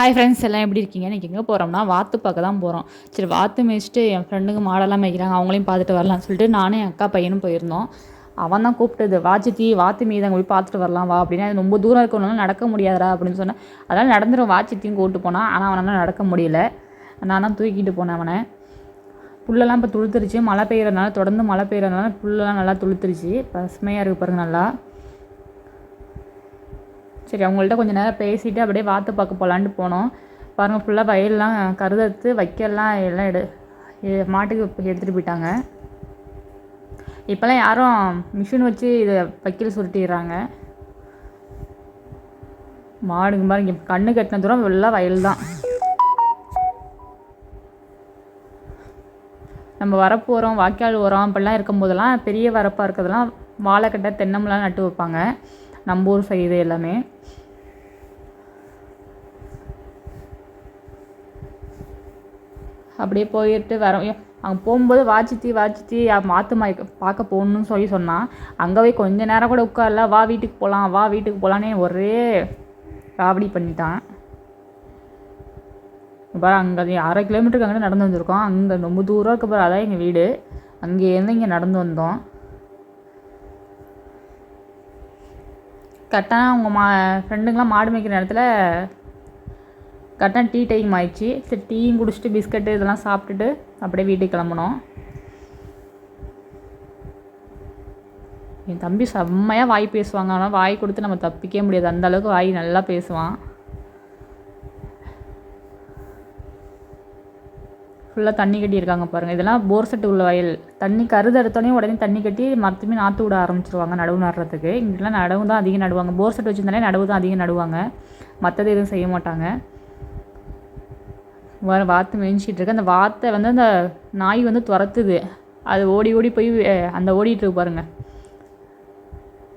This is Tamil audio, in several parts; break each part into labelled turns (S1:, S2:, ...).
S1: ஹாய் ஃப்ரெண்ட்ஸ் எல்லாம் எப்படி இருக்கீங்க இன்றைக்கி எங்கே போகிறோம்னா வாத்து பார்க்க தான் போகிறோம் சரி வாத்து மேய்ச்சிட்டு என் ஃப்ரெண்டுங்க மாடெல்லாம் மேய்க்கிறாங்க அவங்களையும் பார்த்துட்டு வரலாம்னு சொல்லிட்டு நானும் என் அக்கா பையனும் போயிருந்தோம். அவன் தான் கூப்பிட்டது வாச்சித்தி வாத்து மீது அங்கே போய் பார்த்துட்டு வரலாம் வா அப்படின்னா. அது ரொம்ப தூரம் இருக்கணும்னா நடக்க முடியாதா அப்படின்னு சொன்னேன். அதனால் நடந்துடும் வாச்சித்தியும் கூப்பிட்டு போனான் ஆனால் அவனால் நடக்க முடியல. நான் தான் தூக்கிட்டு போனேன் அவனை. புல்லெல்லாம் இப்போ துளுத்துருச்சு. மழை பெய்யறதுனால தொடர்ந்து மழை பெய்யறதுனால புல்லெல்லாம் நல்லா துளுத்துருச்சு. பசுமையாக இருக்குது பாருங்க நல்லா. சரி அவங்கள்ட்ட கொஞ்சம் நேரம் பேசிட்டு அப்படியே வாத்து பார்க்க போகலான்ட்டு போனோம். பாருங்கள் ஃபுல்லாக வயல்லாம் கருதத்து வைக்கலாம் எல்லாம் எடு மாட்டுக்கு எடுத்துகிட்டு போயிட்டாங்க. இப்போல்லாம் யாரும் மிஷின் வச்சு இதை வைக்கல் சுருட்டிடுறாங்க. மாடுங்க பாருங்க கண்ணு கட்டின தூரம் எல்லாம் வயல் தான் நம்ம வரப்பு உரம் வாய்க்கால் உரம் அப்படிலாம் இருக்கும்போதெல்லாம் பெரிய வரப்பாக இருக்கிறதெல்லாம் வாழைக்கட்டை தென்னமெல்லாம் நட்டு வைப்பாங்க. நம்ம ஊர் சைடு எல்லாமே. அப்படியே போயிட்டு வரோம் அங்கே போகும்போது வாச்சித்தி வாச்சித்தி மாற்று மாய் பார்க்க போகணுன்னு சொல்லி சொன்னான் அங்கே போய் கொஞ்ச நேரம் கூட உட்காரல வா வீட்டுக்கு போகலாம் வா வீட்டுக்கு போகலான்னே ஒரே ராவடி பண்ணிட்டான். பாரு அங்கே அரை கிலோமீட்டருக்கு அங்கே நடந்து வந்திருக்கோம். அங்கே ரொம்ப தூரம் இருக்க பாரு அதான் எங்கள் வீடு. அங்கேருந்து இங்கே நடந்து வந்தோம். கரெக்டாக அவங்க மா ஃப்ரெண்டுங்களாம் மாடு மேய்க்கிற நேரத்தில் கரெக்டாக டீ டைம் ஆயிடுச்சு. சரி டீயும் குடிச்சிட்டு பிஸ்கட்டு இதெல்லாம் சாப்பிட்டுட்டு அப்படியே வீட்டுக்கு கிளம்புனோம். என் தம்பி செம்மையாக வாய் பேசுவாங்க. ஆனால் வாய் கொடுத்து நம்ம தப்பிக்கவே முடியாது. அந்த அளவுக்கு வாய் நல்லா பேசுவான். ஃபுல்லாக தண்ணி கட்டியிருக்காங்க பாருங்கள் இதெல்லாம் போர் செட்டு உள்ள வயல். தண்ணி கருது எடுத்தோடனே உடனே தண்ணி கட்டி மரத்துமே நாற்று விட ஆரம்பிச்சிருவாங்க நடவு நடுறதுக்கு. இங்கெல்லாம் நடவு தான் அதிகம் நடுவாங்க. போர் செட் வச்சுருந்தாலே நடவு தான் அதிகம் நடுவாங்க. மற்றது எதுவும் செய்ய மாட்டாங்க. வர வாத்து மேய்ஞ்சிட்டு இருக்கு. அந்த வாத்தை வந்து அந்த நாய் வந்து துரத்துது. அது ஓடி ஓடி போய் அந்த ஓடிட்டு இருக்கு பாருங்க.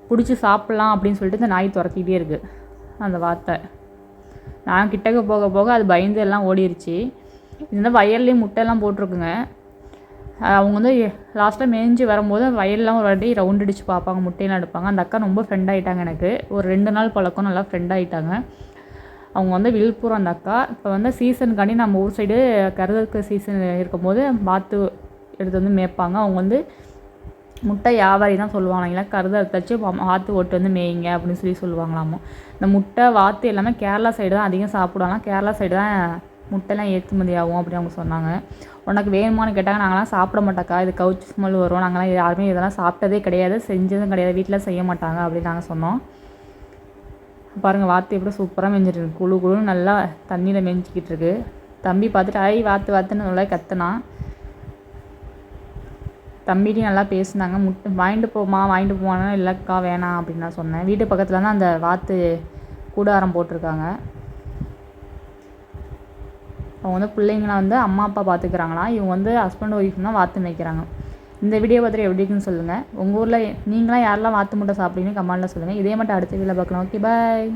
S1: பிடிச்சி சாப்பிட்லாம் அப்படின்னு சொல்லிட்டு இந்த நாய் துரத்திக்கிட்டே இருக்குது அந்த வாத்தை. நான் கிட்டக்க போக போக அது பயந்து எல்லாம் ஓடிருச்சு. இது வந்து வயல்லையும் முட்டையெல்லாம் போட்டிருக்குங்க. அவங்க வந்து லாஸ்ட்டாக மேய்ஞ்சி வரும்போது வயல்லாம் ஒரு வாட்டி ரவுண்ட் அடித்து பார்ப்பாங்க முட்டையெல்லாம் எடுப்பாங்க. அந்த அக்கா ரொம்ப ஃப்ரெண்ட் ஆகிட்டாங்க எனக்கு. ஒரு ரெண்டு நாள் பழக்கம் நல்லா ஃப்ரெண்ட் ஆகிட்டாங்க அவங்க வந்து விழுப்புரம் அந்த அக்கா. இப்போ வந்து சீசனுக்காண்டி நம்ம ஊர் சைடு கருதற்கு சீசன் இருக்கும்போது வாத்து எடுத்து வந்து மேய்ப்பாங்க. அவங்க வந்து முட்டை வியாபாரி தான் சொல்லுவாங்களா கருதை தச்சு வாத்து ஓட்டு வந்து மேய்ங்க அப்படின்னு சொல்லி சொல்லுவாங்களாமோ. இந்த முட்டை வாத்து எல்லாமே கேரளா சைடு தான் அதிகம் சாப்பிடுவாங்க. கேரளா சைடு தான் முட்டைலாம் ஏற்றுமதி ஆகும் அப்படின்னு அவங்க சொன்னாங்க. உனக்கு வேணுமான்னு கேட்டாங்க. நாங்களாம் சாப்பிட மாட்டாக்கா இது கவுச்சி ஸ்மெல் வரும். நாங்களாம் யாருமே இதெல்லாம் சாப்பிட்டதே கிடையாது. செஞ்சதும் கிடையாது. வீட்டில் செய்ய மாட்டாங்க அப்படின்னு நாங்கள் சொன்னோம். பாருங்கள் வாத்து எப்படி சூப்பராக மெஞ்சிட்டு இருக்கு குழு குழுன்னு நல்லா தண்ணியில் மெஞ்சிக்கிட்டு இருக்கு தம்பி பார்த்துட்டு ஐ வாத்து வாத்துன்னு நல்லா கத்துனான் தம்பிட்டையும் நல்லா பேசினாங்க. முட்டை வாங்கிட்டு போமா வாங்கிட்டு போவானா இல்லைக்கா வேணாம் அப்படின்னு நான் சொன்னேன். வீட்டு பக்கத்தில் தான் அந்த வாத்து கூடாரம் போட்டிருக்காங்க. அவங்க வந்து பிள்ளைங்களாம் வந்து அம்மா அப்பா பார்த்துக்குறாங்களாம் இவங்க வந்து ஹஸ்பண்ட் ஒய்ஃப் தான் வாத்து மேய்க்கிறாங்க. இந்த வீடியோ பார்த்துட்டு எப்படி இருக்குன்னு சொல்லுங்கள் உங்கள் ஊரில் நீங்களாம் யாரெல்லாம் வாத்து முட்டை சாப்பிட்றீங்கன்னு கமெண்ட்டில் சொல்லுங்கள் இதே மட்டும் அடுத்த வீடியோவில் பார்க்கலாம். Okay bye